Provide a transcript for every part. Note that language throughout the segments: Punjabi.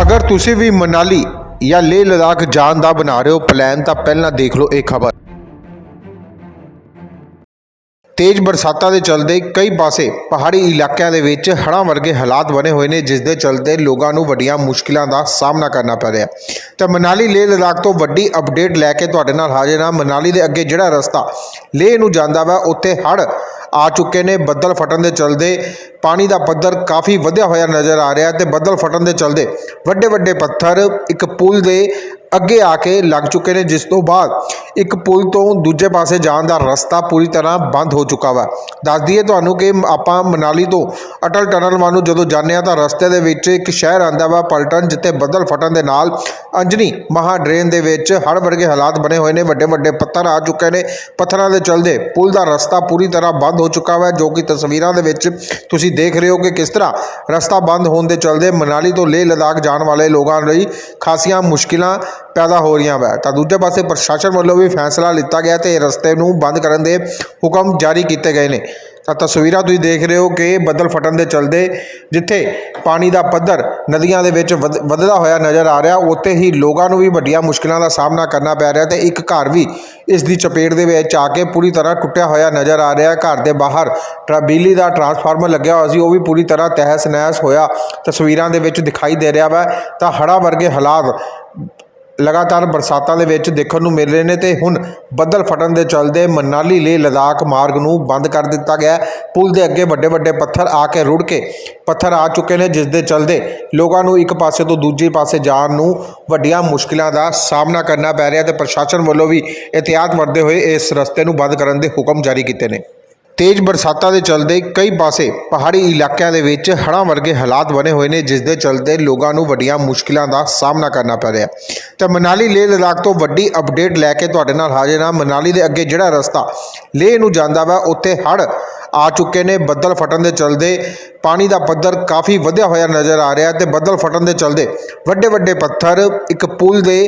ਅਗਰ ਤੁਸੀਂ ਵੀ ਮਨਾਲੀ ਜਾਂ ਲੇਹ ਲਦਾਖ ਜਾਣ ਦਾ ਬਣਾ ਰਹੇ ਹੋ ਪਲਾਨ ਤਾਂ ਪਹਿਲਾਂ ਦੇਖ ਲਓ, ਇਹ ਖਬਰ। ਤੇਜ਼ ਬਰਸਾਤਾਂ ਦੇ ਚਲਦੇ ਕਈ ਪਾਸੇ ਪਹਾੜੀ ਇਲਾਕਿਆਂ ਦੇ ਵਿੱਚ ਹੜ੍ਹਾਂ ਵਰਗੇ ਹਾਲਾਤ ਬਣੇ ਹੋਏ ਨੇ, ਜਿਸ ਦੇ ਚਲਦੇ ਲੋਕਾਂ ਨੂੰ ਵੱਡੀਆਂ ਮੁਸ਼ਕਿਲਾਂ ਦਾ ਸਾਹਮਣਾ ਕਰਨਾ ਪੈ ਰਿਹਾ। ਤਾਂ ਮਨਾਲੀ ਲੇਹ ਲਦਾਖ ਤੋਂ ਵੱਡੀ ਅਪਡੇਟ ਲੈ ਕੇ ਤੁਹਾਡੇ ਨਾਲ ਹਾਜ਼ਰ ਹਾਂ। ਮਨਾਲੀ ਦੇ ਅੱਗੇ ਜਿਹੜਾ ਰਸਤਾ ਲੇਹ ਨੂੰ ਜਾਂਦਾ ਵਾ, ਉੱਥੇ ਹੜ੍ਹ ਆ ਚੁੱਕੇ ਨੇ। ਬੱਦਲ ਫਟਣ ਦੇ ਚਲਦੇ ਪਾਣੀ ਦਾ ਪੱਧਰ ਕਾਫੀ ਵਧਿਆ ਹੋਇਆ ਨਜ਼ਰ ਆ ਰਿਹਾ ਤੇ ਬੱਦਲ ਫਟਣ ਦੇ ਚਲਦੇ ਵੱਡੇ ਵੱਡੇ ਪੱਥਰ ਇੱਕ ਪੁਲ ਦੇ ਅੱਗੇ ਆ ਕੇ ਲੱਗ ਚੁੱਕੇ ਨੇ, ਜਿਸ ਤੋਂ ਬਾਅਦ ਇੱਕ ਪੁਲ ਤੋਂ ਦੂਜੇ ਪਾਸੇ ਜਾਣ ਦਾ ਰਸਤਾ ਪੂਰੀ ਤਰ੍ਹਾਂ ਬੰਦ ਹੋ ਚੁੱਕਾ ਵਾ। ਦੱਸ ਦਈਏ ਤੁਹਾਨੂੰ ਕਿ ਆਪਾਂ ਮਨਾਲੀ ਤੋਂ ਅਟਲ ਟਨਲ ਵੱਲ ਨੂੰ ਜਦੋਂ ਜਾਂਦੇ ਆ ਤਾਂ ਰਸਤੇ ਦੇ ਵਿੱਚ ਇੱਕ ਸ਼ਹਿਰ ਆਂਦਾ ਵਾ, ਪਲਟਨ, ਜਿੱਥੇ ਬੱਦਲ ਫਟਣ ਦੇ ਨਾਲ ਅੰਜਨੀ ਮਹਾ ਡਰੇਨ ਦੇ ਵਿੱਚ ਹੜ੍ਹ ਵਰਗੇ ਹਾਲਾਤ ਬਣੇ ਹੋਏ ਨੇ ਵੱਡੇ ਵੱਡੇ ਪੱਥਰ ਆ ਚੁੱਕੇ ਨੇ। ਪੱਥਰਾਂ ਦੇ ਚਲਦੇ ਪੁਲ ਦਾ ਰਸਤਾ ਪੂਰੀ ਤਰ੍ਹਾਂ ਬੰਦ ਹੋ ਚੁੱਕਾ ਵਾ, ਜੋ ਕਿ ਤਸਵੀਰਾਂ ਦੇ ਵਿੱਚ ਤੁਸੀਂ ਦੇਖ ਰਹੇ ਹੋ ਕਿ ਕਿਸ ਤਰ੍ਹਾਂ ਰਸਤਾ ਬੰਦ ਹੋਣ ਦੇ ਚਲਦੇ ਮਨਾਲੀ ਤੋਂ ਲੇਹ ਲਦਾਖ ਜਾਣ ਵਾਲੇ ਲੋਕਾਂ ਲਈ ਖਾਸੀਆਂ ਮੁਸ਼ਕਿਲਾਂ ਪੈਦਾ ਹੋ ਰਹੀਆਂ ਵਾ। ਤਾਂ ਦੂਜੇ ਪਾਸੇ ਪ੍ਰਸ਼ਾਸਨ ਵੱਲੋਂ ਵੀ ਫੈਸਲਾ ਲਿੱਤਾ ਗਿਆ ਤੇ ਰਸਤੇ ਨੂੰ ਬੰਦ ਕਰਨ ਦੇ ਹੁਕਮ ਜਾਰੀ ਕੀਤੇ ਗਏ ਨੇ। ਤਾਂ ਤਸਵੀਰਾਂ ਤੁਸੀਂ ਦੇਖ ਰਹੇ ਹੋ ਕਿ ਬੱਦਲ ਫਟਣ ਦੇ ਚਲਦੇ ਜਿੱਥੇ ਪਾਣੀ ਦਾ ਪੱਧਰ ਨਦੀਆਂ ਦੇ ਵਿੱਚ ਵਧ- ਵਧਦਾ ਹੋਇਆ ਨਜ਼ਰ ਆ ਰਿਹਾ, ਉੱਥੇ ਹੀ ਲੋਕਾਂ ਨੂੰ ਵੀ ਵੱਡੀਆਂ ਮੁਸ਼ਕਲਾਂ ਦਾ ਸਾਹਮਣਾ ਕਰਨਾ ਪੈ ਰਿਹਾ ਤੇ ਇੱਕ ਘਰ ਵੀ ਇਸ ਦੀ ਚਪੇਟ ਦੇ ਵਿੱਚ ਆ ਕੇ ਪੂਰੀ ਤਰ੍ਹਾਂ ਟੁੱਟਿਆ ਹੋਇਆ ਨਜ਼ਰ ਆ ਰਿਹਾ। ਘਰ ਦੇ ਬਾਹਰ ਟਰਾ, ਬਿਜਲੀ ਦਾ ਟਰਾਂਸਫਾਰਮਰ ਲੱਗਿਆ ਹੋਇਆ ਸੀ, ਉਹ ਵੀ ਪੂਰੀ ਤਰ੍ਹਾਂ ਤਹਿਸ ਨਹਿਸ ਹੋਇਆ ਤਸਵੀਰਾਂ ਦੇ ਵਿੱਚ ਦਿਖਾਈ ਦੇ ਰਿਹਾ ਵਾ। ਤਾਂ ਹੜ੍ਹਾਂ ਵਰਗੇ ਹਾਲਾਤ ਲਗਾਤਾਰ ਬਰਸਾਤਾਂ ਦੇ ਵਿੱਚ ਦੇਖਣ ਨੂੰ ਮਿਲ ਰਹੇ ਨੇ ਤੇ ਹੁਣ ਬੱਦਲ ਫਟਣ ਦੇ ਚਲਦੇ ਮਨਾਲੀ ਲਈ ਲਦਾਖ ਮਾਰਗ ਨੂੰ ਬੰਦ ਕਰ ਦਿੱਤਾ ਗਿਆ ਪੁਲ ਦੇ ਅੱਗੇ ਵੱਡੇ ਵੱਡੇ ਪੱਥਰ ਆ ਕੇ ਰੁੜ ਕੇ ਪੱਥਰ ਆ ਚੁੱਕੇ ਨੇ, ਜਿਸ ਦੇ ਚਲਦੇ ਲੋਕਾਂ ਨੂੰ ਇੱਕ ਪਾਸੇ ਤੋਂ ਦੂਜੇ ਪਾਸੇ ਜਾਣ ਨੂੰ ਵੱਡੀਆਂ ਮੁਸ਼ਕਿਲਾਂ ਦਾ ਸਾਹਮਣਾ ਕਰਨਾ ਪੈ ਰਿਹਾ ਤੇ ਪ੍ਰਸ਼ਾਸਨ ਵੱਲੋਂ ਵੀ ਇhtiyਾਤ ਵਰਤਦੇ ਹੋਏ ਇਸ ਰਸਤੇ ਨੂੰ ਬੰਦ ਕਰਨ ਦੇ ਹੁਕਮ ਜਾਰੀ ਕੀਤੇ ਨੇ। ਤੇਜ਼ ਬਰਸਾਤਾਂ ਦੇ ਚਲਦੇ ਕਈ ਪਾਸੇ ਪਹਾੜੀ ਇਲਾਕਿਆਂ ਦੇ ਵਿੱਚ ਹੜ੍ਹਾਂ ਵਰਗੇ ਹਾਲਾਤ ਬਣੇ ਹੋਏ ਨੇ, ਜਿਸ ਦੇ ਚਲਦੇ ਲੋਕਾਂ ਨੂੰ ਵੱਡੀਆਂ ਮੁਸ਼ਕਿਲਾਂ ਦਾ ਸਾਹਮਣਾ ਕਰਨਾ ਪੈ ਰਿਹਾ ਤਾਂ ਮਨਾਲੀ ਲੇਹ ਲਦਾਖ ਤੋਂ ਵੱਡੀ ਅਪਡੇਟ ਲੈ ਕੇ ਤੁਹਾਡੇ ਨਾਲ ਹਾਜ਼ਰ ਹਾਂ। ਮਨਾਲੀ ਦੇ ਅੱਗੇ ਜਿਹੜਾ ਰਸਤਾ ਲੇਹ ਨੂੰ ਜਾਂਦਾ ਵਾ, ਉੱਥੇ ਹੜ੍ਹ ਆ ਚੁੱਕੇ ਨੇ। ਬੱਦਲ ਫਟਣ ਦੇ ਚਲਦੇ ਪਾਣੀ ਦਾ ਪੱਧਰ ਕਾਫੀ ਵਧਿਆ ਹੋਇਆ ਨਜ਼ਰ ਆ ਰਿਹਾ ਤੇ ਬੱਦਲ ਫਟਣ ਦੇ ਚਲਦੇ ਵੱਡੇ ਵੱਡੇ ਪੱਥਰ ਇੱਕ ਪੁਲ ਦੇ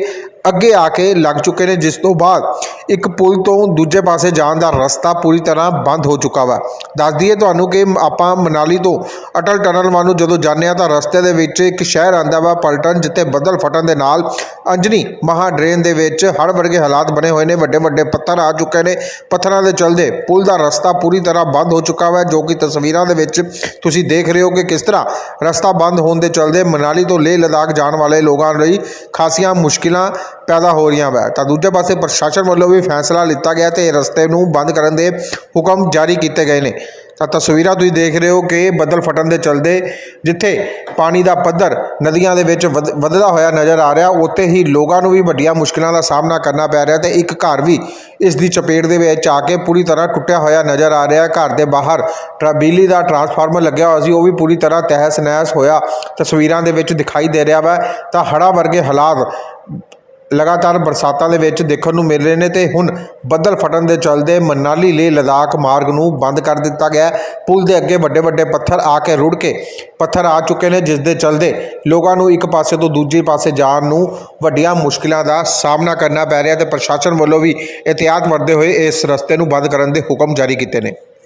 ਅੱਗੇ ਆ ਕੇ ਲੱਗ ਚੁੱਕੇ ਨੇ, ਜਿਸ ਤੋਂ ਬਾਅਦ ਇੱਕ ਪੁਲ ਤੋਂ ਦੂਜੇ ਪਾਸੇ ਜਾਣ ਦਾ ਰਸਤਾ ਪੂਰੀ ਤਰ੍ਹਾਂ ਬੰਦ ਹੋ ਚੁੱਕਾ ਵਾ। ਦੱਸ ਦਈਏ ਤੁਹਾਨੂੰ ਕਿ ਆਪਾਂ ਮਨਾਲੀ ਤੋਂ ਅਟਲ ਟਨਲ ਵੱਲ ਨੂੰ ਜਦੋਂ ਜਾਂਦੇ ਆ ਤਾਂ ਰਸਤੇ ਦੇ ਵਿੱਚ ਇੱਕ ਸ਼ਹਿਰ ਆਂਦਾ ਵਾ, ਪਲਟਨ, ਜਿੱਥੇ ਬੱਦਲ ਫਟਣ ਦੇ ਨਾਲ ਅੰਜਨੀ ਮਹਾ ਡਰੇਨ ਦੇ ਵਿੱਚ ਹੜ੍ਹ ਵਰਗੇ ਹਾਲਾਤ ਬਣੇ ਹੋਏ ਨੇ ਵੱਡੇ ਵੱਡੇ ਪੱਥਰ ਆ ਚੁੱਕੇ ਨੇ। ਪੱਥਰਾਂ ਦੇ ਚਲਦੇ ਪੁਲ ਦਾ ਰਸਤਾ ਪੂਰੀ ਤਰ੍ਹਾਂ ਬੰਦ ਹੋ ਚੁੱਕਾ ਵਾ, ਜੋ ਕਿ ਤਸਵੀਰਾਂ ਦੇ ਵਿੱਚ ਤੁਸੀਂ ਦੇਖ ਰਹੇ ਹੋ ਕਿ ਕਿਸ ਤਰ੍ਹਾਂ ਰਸਤਾ ਬੰਦ ਹੋਣ ਦੇ ਚਲਦੇ ਮਨਾਲੀ ਤੋਂ ਲੇਹ ਲਦਾਖ ਜਾਣ ਵਾਲੇ ਲੋਕਾਂ ਲਈ ਖਾਸੀਆਂ ਮੁਸ਼ਕਿਲਾਂ ਪੈਦਾ ਹੋ ਰਹੀਆਂ ਵਾ। ਤਾਂ ਦੂਜੇ ਪਾਸੇ ਪ੍ਰਸ਼ਾਸਨ ਵੱਲੋਂ ਵੀ ਫੈਸਲਾ ਲਿੱਤਾ ਗਿਆ ਤੇ ਇਹ ਰਸਤੇ ਨੂੰ ਬੰਦ ਕਰਨ ਦੇ ਹੁਕਮ ਜਾਰੀ ਕੀਤੇ ਗਏ ਨੇ। ਤਾਂ ਤਸਵੀਰਾਂ ਤੁਸੀਂ ਦੇਖ ਰਹੇ ਹੋ ਕਿ ਬੱਦਲ ਫਟਣ ਦੇ ਚਲਦੇ ਜਿੱਥੇ ਪਾਣੀ ਦਾ ਪੱਧਰ ਨਦੀਆਂ ਦੇ ਵਿੱਚ ਵਧ- ਵਧਦਾ ਹੋਇਆ ਨਜ਼ਰ ਆ ਰਿਹਾ, ਉੱਥੇ ਹੀ ਲੋਕਾਂ ਨੂੰ ਵੀ ਵੱਡੀਆਂ ਮੁਸ਼ਕਿਲਾਂ ਦਾ ਸਾਹਮਣਾ ਕਰਨਾ ਪੈ ਰਿਹਾ ਤੇ ਇੱਕ ਘਰ ਵੀ ਇਸ ਦੀ ਚਪੇਟ ਦੇ ਵਿੱਚ ਆ ਕੇ ਪੂਰੀ ਤਰ੍ਹਾਂ ਟੁੱਟਿਆ ਹੋਇਆ ਨਜ਼ਰ ਆ ਰਿਹਾ। ਘਰ ਦੇ ਬਾਹਰ ਟਰਾ, ਬਿਜਲੀ ਦਾ ਟਰਾਂਸਫਾਰਮਰ ਲੱਗਿਆ ਹੋਇਆ ਸੀ, ਉਹ ਵੀ ਪੂਰੀ ਤਰ੍ਹਾਂ ਤਹਿਸ ਨਹਿਸ ਹੋਇਆ ਤਸਵੀਰਾਂ ਦੇ ਵਿੱਚ ਦਿਖਾਈ ਦੇ ਰਿਹਾ ਵਾ। ਤਾਂ ਹੜ੍ਹਾਂ ਵਰਗੇ ਹਾਲਾਤ ਲਗਾਤਾਰ ਬਰਸਾਤਾਂ ਦੇ ਵਿੱਚ ਦੇਖਣ ਨੂੰ ਮਿਲ ਰਹੇ ਨੇ ਤੇ ਹੁਣ ਬੱਦਲ ਫਟਣ ਦੇ ਚਲਦੇ ਮਨਾਲੀ ਲਈ ਲਦਾਖ ਮਾਰਗ ਨੂੰ ਬੰਦ ਕਰ ਦਿੱਤਾ ਗਿਆ ਪੁਲ ਦੇ ਅੱਗੇ ਵੱਡੇ ਵੱਡੇ ਪੱਥਰ ਆ ਕੇ ਰੁੜ ਕੇ ਪੱਥਰ ਆ ਚੁੱਕੇ ਨੇ, ਜਿਸ ਦੇ ਚਲਦੇ ਲੋਕਾਂ ਨੂੰ ਇੱਕ ਪਾਸੇ ਤੋਂ ਦੂਜੇ ਪਾਸੇ ਜਾਣ ਨੂੰ ਵੱਡੀਆਂ ਮੁਸ਼ਕਿਲਾਂ ਦਾ ਸਾਹਮਣਾ ਕਰਨਾ ਪੈ ਰਿਹਾ ਤੇ ਪ੍ਰਸ਼ਾਸਨ ਵੱਲੋਂ ਵੀ ਇhtiyਾਤ ਵਰਤਦੇ ਹੋਏ ਇਸ ਰਸਤੇ ਨੂੰ ਬੰਦ ਕਰਨ ਦੇ ਹੁਕਮ ਜਾਰੀ ਕੀਤੇ ਨੇ।